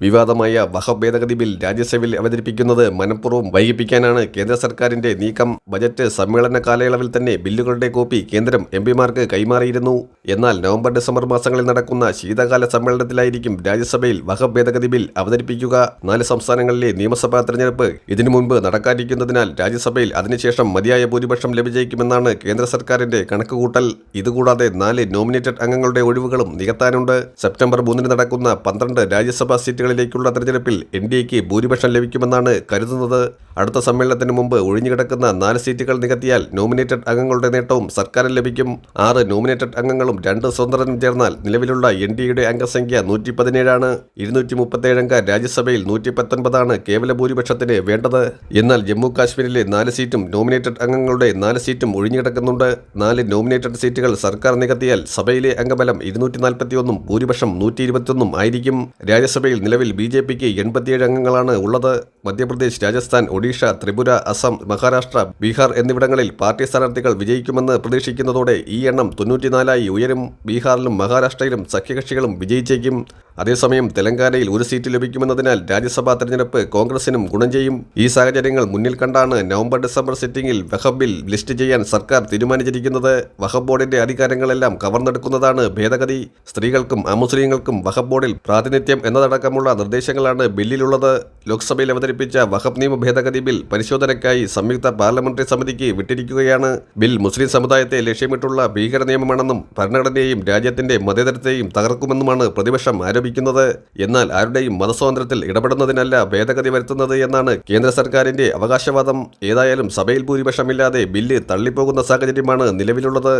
വിവാദമായ വഹ ഭേദഗതി ബിൽ രാജ്യസഭയിൽ അവതരിപ്പിക്കുന്നത് മനഃപൂർവം വൈകിപ്പിക്കാനാണ് കേന്ദ്ര സർക്കാരിന്റെ നീക്കം. ബജറ്റ് സമ്മേളന കാലയളവിൽ തന്നെ ബില്ലുകളുടെ കോപ്പി കേന്ദ്രം എം പിമാർക്ക് കൈമാറിയിരുന്നു. എന്നാൽ നവംബർ ഡിസംബർ മാസങ്ങളിൽ നടക്കുന്ന ശീതകാല സമ്മേളനത്തിലായിരിക്കും രാജ്യസഭയിൽ വഹ ഭേദഗതി ബിൽ അവതരിപ്പിക്കുക. നാല് സംസ്ഥാനങ്ങളിലെ നിയമസഭാ തെരഞ്ഞെടുപ്പ് ഇതിനു മുൻപ് നടക്കാനിരിക്കുന്നതിനാൽ രാജ്യസഭയിൽ അതിനുശേഷം മതിയായ ഭൂരിപക്ഷം ലഭിച്ചേക്കുമെന്നാണ് കേന്ദ്ര സർക്കാരിന്റെ കണക്കുകൂട്ടൽ. ഇതുകൂടാതെ നാല് നോമിനേറ്റഡ് അംഗങ്ങളുടെ ഒഴിവുകളും നികത്താനുണ്ട്. സെപ്റ്റംബർ മൂന്നിന് നടക്കുന്ന പന്ത്രണ്ട് രാജ്യസഭാ സീറ്റുകളിലേക്കുള്ള തെരഞ്ഞെടുപ്പിൽ എൻ ഡി എക്ക് ഭൂരിപക്ഷം ലഭിക്കുമെന്നാണ് കരുതുന്നത്. അടുത്ത സമ്മേളനത്തിന് മുമ്പ് ഒഴിഞ്ഞുകിടക്കുന്ന നാല് സീറ്റുകൾ നികത്തിയാൽ നോമിനേറ്റഡ് അംഗങ്ങളുടെ നേട്ടവും സർക്കാരിന് ലഭിക്കും. ആറ് നോമിനേറ്റഡ് അംഗങ്ങളും രണ്ട് സ്വതന്ത്രനും ചേർന്നാൽ നിലവിലുള്ള എൻ ഡി എയുടെ അംഗസംഖ്യ നൂറ്റി പതിനേഴാണ് ഇരുന്നൂറ്റി മുപ്പത്തേഴ് അംഗ രാജ്യസഭയിൽ നൂറ്റി പത്തൊൻപതാണ് കേവല ഭൂരിപക്ഷത്തിന് വേണ്ടത്. എന്നാൽ ജമ്മു കാശ്മീരിലെ നാല് സീറ്റും നോമിനേറ്റഡ് അംഗങ്ങളുടെ നാല് സീറ്റും ഒഴിഞ്ഞുകിടക്കുന്നുണ്ട്. നാല് നോമിനേറ്റഡ് സീറ്റുകൾ സർക്കാർ നികത്തിയാൽ സഭയിലെ അംഗബലം ഇരുന്നൂറ്റി നാൽപ്പത്തിയൊന്നും ഭൂരിപക്ഷം നൂറ്റി ഇരുപത്തിയൊന്നും ആയിരിക്കും. രാജ്യസഭയിൽ നിലവിൽ ബി ജെ പിക്ക് എൺപത്തിയേഴ് അംഗങ്ങളാണ് ഉള്ളത്. മധ്യപ്രദേശ് രാജസ്ഥാൻ ഒഡീഷ ത്രിപുര അസം മഹാരാഷ്ട്ര ബീഹാർ എന്നിവിടങ്ങളിൽ പാർട്ടി സ്ഥാനാർത്ഥികൾ വിജയിക്കുമെന്ന് പ്രതീക്ഷിക്കുന്നതോടെ ഈ എണ്ണം തൊണ്ണൂറ്റിനാലായി ഉയരും. ബീഹാറിലും മഹാരാഷ്ട്രയിലും സഖ്യകക്ഷികളും വിജയിച്ചേക്കും. അതേസമയം തെലങ്കാനയിൽ ഒരു സീറ്റ് ലഭിക്കുമെന്നതിനാൽ രാജ്യസഭാ തെരഞ്ഞെടുപ്പ് കോൺഗ്രസിനും ഗുണം ചെയ്യും. ഈ സാഹചര്യങ്ങൾ മുന്നിൽ കണ്ടാണ് നവംബർ ഡിസംബർ സിറ്റിംഗിൽ വെഹബിൽ ബിൽ ലിസ്റ്റ് ചെയ്യാൻ സർക്കാർ തീരുമാനിച്ചിരിക്കുന്നത്. വഹബ് ബോർഡിന്റെ അധികാരങ്ങളെല്ലാം കവർന്നെടുക്കുന്നതാണ് ഭേദഗതി. സ്ത്രീകൾക്കും അമുസ്ലിങ്ങൾക്കും വഹബ് ബോർഡിൽ പ്രാതിനിധ്യം എന്നതടക്കമുള്ള നിർദ്ദേശങ്ങളാണ് ബില്ലിലുള്ളത്. ലോക്സഭയിൽ അവതരിപ്പിച്ച വഖഫ് നിയമ ഭേദഗതി ബിൽ പരിശോധനയ്ക്കായി സംയുക്ത പാർലമെന്ററി സമിതിക്ക് വിട്ടിരിക്കുകയാണ്. ബിൽ മുസ്ലിം സമുദായത്തെ ലക്ഷ്യമിട്ടുള്ള ഭീകര നിയമമാണെന്നും ഭരണഘടനയെയും രാജ്യത്തിന്റെ മതേതരത്തെയും തകർക്കുമെന്നുമാണ് പ്രതിപക്ഷം ആരോപിക്കുന്നത്. എന്നാൽ ആരുടെയും മതസ്വാതന്ത്ര്യത്തിൽ ഇടപെടുന്നതിനല്ല ഭേദഗതി വരുത്തുന്നത് എന്നാണ് കേന്ദ്ര സർക്കാരിന്റെ അവകാശവാദം. ഏതായാലും സഭയിൽ ഭൂരിപക്ഷമില്ലാതെ ബില്ല് തള്ളിപ്പോകുന്ന സാഹചര്യമാണ് നിലവിലുള്ളത്.